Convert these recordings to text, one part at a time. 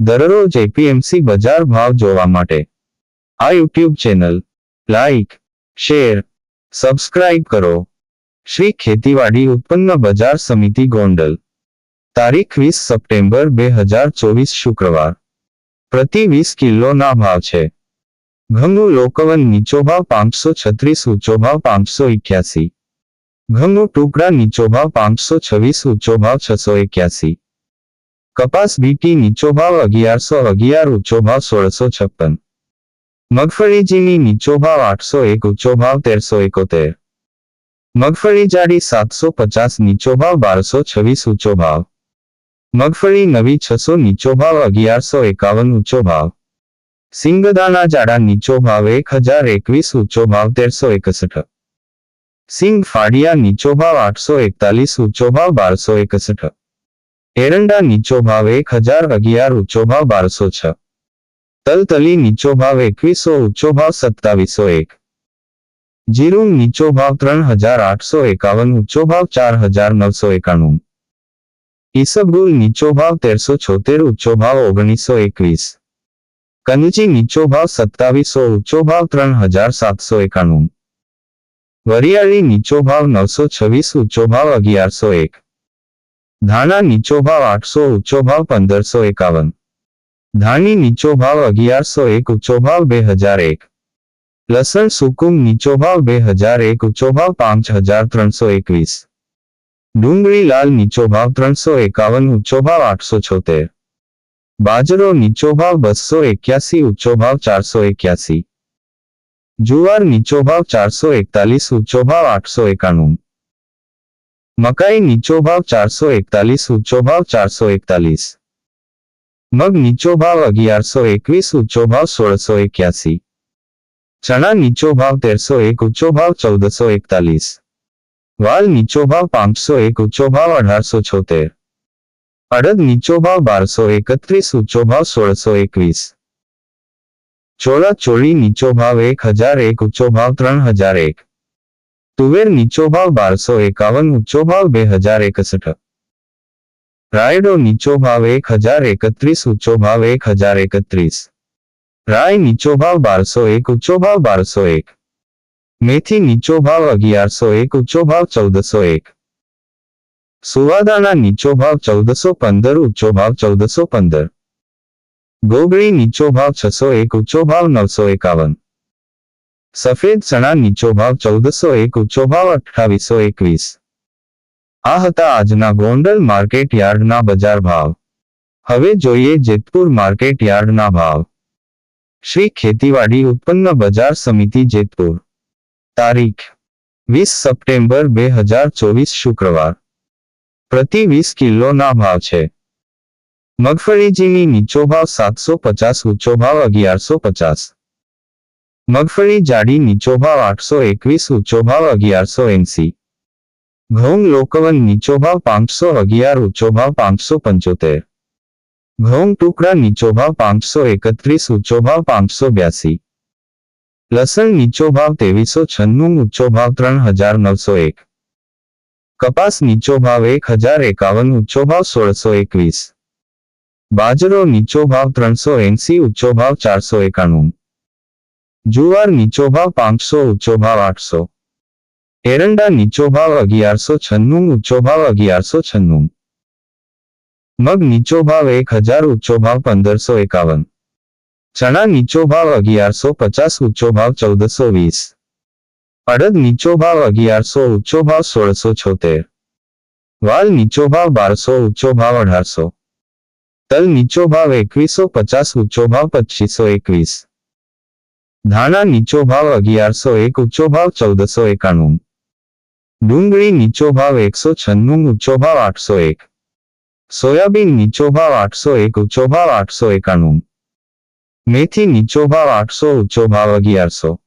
દરરોજ એપીએમસી બજાર ભાવ જોવા માટે. આ YouTube channel, like, share, subscribe કરો. શ્રી ખેતીવાડી ઉત્પન્ન બજાર સમિતિ ગોંડલ. તારીખ વીસ સપ્ટેમ્બર બે હજાર ચોવીસ શુક્રવાર. પ્રતિ વીસ કિલોના ભાવ છે. ઘઉંનું લોકવન નીચો ભાવ પાંચસો છત્રીસ, ઊંચો ભાવ પાંચસો એક્યાસી. ઘઉંનું ટુકડા નીચો ભાવ પાંચસો છવ્વીસ, ઊંચો ભાવ છસો એક્યાસી. કપાસ બીટી નીચો ભાવ અગિયારસો અગિયાર ઊંચો ભાવ સોળસો છપ્પન મગફળી ઝીણી નીચો ભાવ આઠસો એક ઊંચો ભાવ તેરસો એકોતેર મગફળી જાડી સાતસો પચાસ નીચો ભાવ બારસો છવ્વીસ ઊંચો ભાવ મગફળી નવી છસો નીચો ભાવ અગિયારસો એકાવન ઊંચો ભાવ સિંગદાણા જાડા નીચો ભાવ એક હજાર એકવીસ ઊંચો ભાવ તેરસો એકસઠ સિંગ ફાડિયા નીચો ભાવ આઠસો એકતાલીસ ઊંચો ભાવ બારસો એકસઠ એરંડા નીચો ભાવ એક હજાર અગિયાર ઊંચો ભાવ બારસો છ. તલતલી નીચો ભાવ એકવીસો ઊંચો ભાવ સત્તાવીસો એક. જીરું નીચો ભાવ ત્રણ હજાર આઠસો એકાવન ઊંચો ભાવ ચાર હજાર નવસો એકાણું. ઈસબગુલ નીચો ભાવ તેરસો છોતેર ઊંચો ભાવ ઓગણીસો એકવીસ. કનજી નીચો ભાવ સત્તાવીસો ઊંચો ભાવ ત્રણ હજાર સાતસો એકાણું. વરિયાળી નીચો ભાવ નવસો છવ્વીસ ઊંચો ભાવ અગિયારસો એક. ધાણા નીચો ભાવ આઠસો ઊંચો ભાવ પંદરસો એકાવન ધાણી નીચો ભાવ અગિયારસો એક ઊંચો ભાવ બે હજાર એક લસણ સુકુમ નીચો ભાવ બે હજાર એક ઊંચો ભાવ પાંચ હજાર ત્રણસો એકવીસ ડુંગળી લાલ નીચો ભાવ ત્રણસો એકાવન ઊંચો ભાવ આઠસો છોતેર બાજરો નીચો ભાવ બસો એક્યાસી ઊંચો ભાવ ચારસો એક્યાસી જુવાર નીચો ભાવ ચારસો એકતાલીસ ઊંચો ભાવ આઠસો એકાણું મકાઈ નીચો ભાવ ચારસો એકતાલીસ ઊંચો ભાવ ચારસો એકતાલીસ મગ નીચો ભાવ અગિયારસો એકવીસ ઊંચો ભાવ સોળસો એક્યાસી ચણા નીચો ભાવ તેરસો એક ઊંચો ભાવ ચૌદસો એકતાલીસ વાલ નીચો ભાવ પાંચસો એક ઊંચો ભાવ અઢારસો છોતેર અડદ નીચો ભાવ બારસો એકત્રીસ ઊંચો ભાવ સોળસો એકવીસ ચોળા ચોળી નીચો ભાવ એક હજાર એક ઊંચો ભાવ ત્રણ હજાર એક તુવેર નીચો ભાવ બારસો એકાવન ઊંચો ભાવ બે હજાર એકસઠ રાયડો નીચો ભાવ એક હજાર એકત્રીસ ઊંચો ભાવ એક હજાર એકત્રીસ રાય નીચો ભાવ બારસો એક ઊંચો ભાવ બારસો એક મેથી નીચો ભાવ અગિયારસો એક ઊંચો ભાવ ચૌદસો એક સુવાદાના નીચો ભાવ ચૌદસો પંદર ઊંચો ભાવ ચૌદસો પંદર ગોગળી નીચો ભાવ છસો એક ઊંચો ભાવ નવસો એકાવન સફેદ ચણા નીચો ભાવ ચૌદસો એક ઊંચો ભાવ અઠાવીસો એકવીસ. આ હતા આજના ગોંડલ માર્કેટ યાર્ડના બજાર ભાવ. હવે જોઈએ જેતપુર માર્કેટ યાર્ડના ભાવ. શ્રી ખેતીવાડી ઉત્પન્ન બજાર સમિતિ જેતપુર. તારીખ. વીસ સપ્ટેમ્બર બે હજાર ચોવીસ શુક્રવાર. પ્રતિ વીસ કિલોના ભાવ છે. મગફળીજીની નીચો ભાવ સાતસો પચાસ ઊંચો ભાવ અગિયારસો પચાસ. મગફળી જાડી નીચો ભાવ આઠસો એકવીસ ઊંચો ભાવ અગિયારસો એંસી ઘઉં લોકવન નીચો ભાવ પાંચસો અગિયાર ઊંચો ભાવ પાંચસો પંચોતેર ઘઉં ટુકડા નીચો ભાવ પાંચસો એકત્રીસ ઊંચો ભાવ પાંચસો બ્યાસી લસણ નીચો ભાવ ત્રેવીસો છન્નું ઊંચો ભાવ ત્રણ હજાર નવસો એક કપાસ નીચો ભાવ એક હજાર એકાવન ઊંચો ભાવ સોળસો એકવીસ બાજરો નીચો ભાવ ત્રણસો એંસી ઊંચો ભાવ ચારસો એકાણું જુવાર નીચો ભાવ પાંચસો ઊંચો ભાવ આઠસો એરંડા નીચો ભાવ અગિયારસો છન્નું ઊંચો ભાવ અગિયારસો છન્નું મગ નીચો ભાવ એક હજાર ઊંચો ભાવ પંદરસો એકાવન ચણા નીચો ભાવ અગિયારસો પચાસ ઊંચો ભાવ ચૌદસો વીસ અડદ નીચો ભાવ અગિયારસો ઊંચો ભાવ સોળસો છોતેર વાલ નીચો ભાવ બારસો ઊંચો ભાવ અઢારસો તલ નીચો ભાવ એકવીસો પચાસ ઊંચો ભાવ પચીસો એકવીસ ધાણા નીચો ભાવ અગિયારસો એક, ઊંચો ભાવ ચૌદસો એકાણું. ડુંગળી નીચો ભાવ એકસો છન્નું, ઊંચો ભાવ આઠસો એક. સોયાબીન નીચો ભાવ આઠસો એક, ઊંચો ભાવ આઠસો એકાણું. મેથી નીચો ભાવ આઠસો, ઊંચો ભાવ અગિયારસો.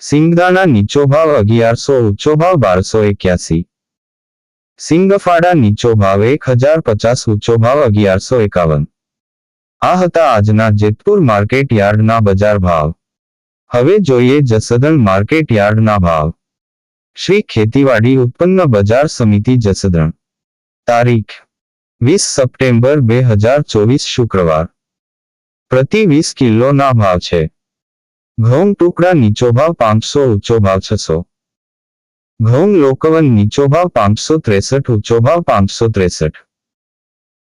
સિંગદાણા નીચો ભાવ અગિયારસો, ઊંચો ભાવ બારસો એક્યાસી. સિંગફાડા નીચો ભાવ એક હજાર પચાસ, ઊંચો ભાવ અગિયારસો એકાવન. આ હતા આજના જેતપુર માર્કેટ યાર્ડના બજાર ભાવ. હવે જોઈએ જસદણ માર્કેટ યાર્ડના ભાવ. શ્રી ખેતીવાડી ઉત્પન્ન બજાર સમિતિ જસદણ. તારીખ. વીસ સપ્ટેમ્બર બે હજાર ચોવીસ શુક્રવાર. પ્રતિ વીસ કિલોના ભાવ છે. ઘઉં ટુકડા નીચો ભાવ પાંચસો, ઊંચો ભાવ છસો. ઘઉં લોકવન નીચો ભાવ પાંચસો ત્રેસઠ, ઊંચો ભાવ પાંચસો ત્રેસઠ.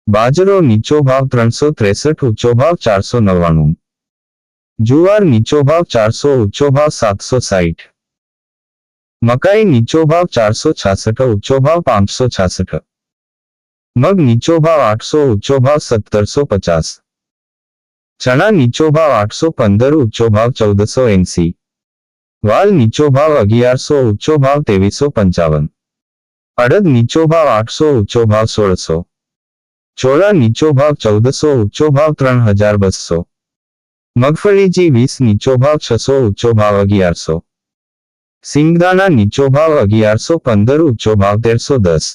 બાજરો નીચો ભાવ ત્રણસો ત્રેસઠ ઊંચો ભાવ ચારસો નવ્વાણું જુવાર નીચો ભાવ ચારસો ઊંચો ભાવ સાતસો સાઠ મકાઈ નીચો ભાવ ચારસો છાસઠ ઊંચો ભાવ પાંચસો છાસઠ મગ નીચો ભાવ આઠસો ઊંચો ભાવ સત્તરસો પચાસ ચણા નીચો ભાવ આઠસો પંદર ઊંચો ભાવ ચૌદસો એંસી વાલ નીચો ભાવ અગિયારસો ઊંચો ભાવ ત્રેવીસો પંચાવન અડદ નીચો ભાવ આઠસો ઊંચો ભાવ સોળસો ચોળા નીચો ભાવ ચૌદસો ઊંચો ભાવ ત્રણ હજાર બસો મગફળીજી વીસ નીચો ભાવ છસો ઊંચો ભાવ અગિયારસો સિંગદાણા નીચો ભાવ અગિયારસો પંદર ઊંચો ભાવ તેરસો દસ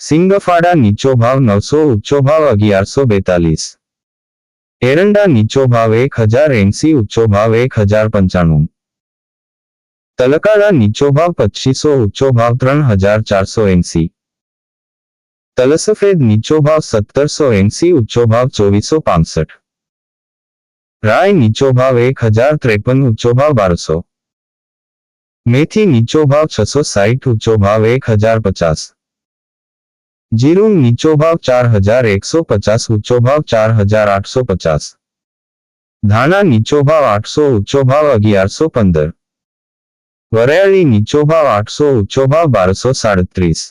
સિંગફાડા નીચો ભાવ નવસો ઊંચો ભાવ અગિયારસો બેતાલીસ એરંડા નીચો ભાવ એક હજાર એંસી ઊંચો ભાવ એક હજાર પંચાણું તલકાડા નીચો ભાવ પચીસો ઊંચો ભાવ ત્રણ હજાર ચારસો એંસી તલસફેદ નીચો ભાવ સત્તરસો એંસી ઊંચો ભાવ ચોવીસો પાસઠ રાય નીચો ભાવ એક હજાર ત્રેપન ઊંચો ભાવ બારસો મેથી નીચો ભાવ છસો સાઠ ઊંચો ભાવ એક હજાર પચાસ જીરું નીચો ભાવ ચાર હજાર એકસો પચાસ ઊંચો ભાવ ચાર હજાર આઠસો પચાસ ધાણા નીચો ભાવ આઠસો ઊંચો ભાવ અગિયારસો પંદર વરિયાળી નીચો ભાવ આઠસો ઊંચો ભાવ બારસો સાડત્રીસ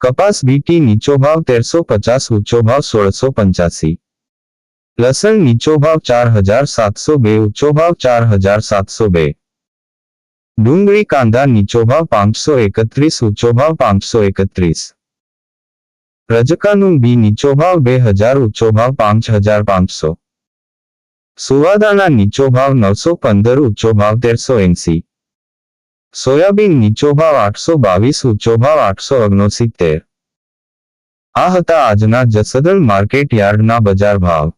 કપાસ બીટી નીચો ભાવ તેરસો પચાસ ઊંચો ભાવ સોળસો પંચ્યાસી લસણ નીચો ભાવ ચાર હજાર સાતસો બે ઊંચો ભાવ ચાર હજાર સાતસો બે ડુંગળી કાંદા નીચો ભાવ પાંચસો એકત્રીસ ઊંચો ભાવ પાંચસો એકત્રીસ રજકાનું બી નીચો ભાવ બે હજાર ઊંચો ભાવ પાંચ હજાર પાંચસો સુવાદાના નીચો ભાવ નવસો પંદર ઊંચો ભાવ તેરસો એંસી સોયાબીન નીચો ભાવ આઠસો બાવીસ, ઊંચો ભાવ આઠસો ઓગણસિત્તેર. આ હતા આજના જસદલ માર્કેટ યાર્ડના બજાર ભાવ.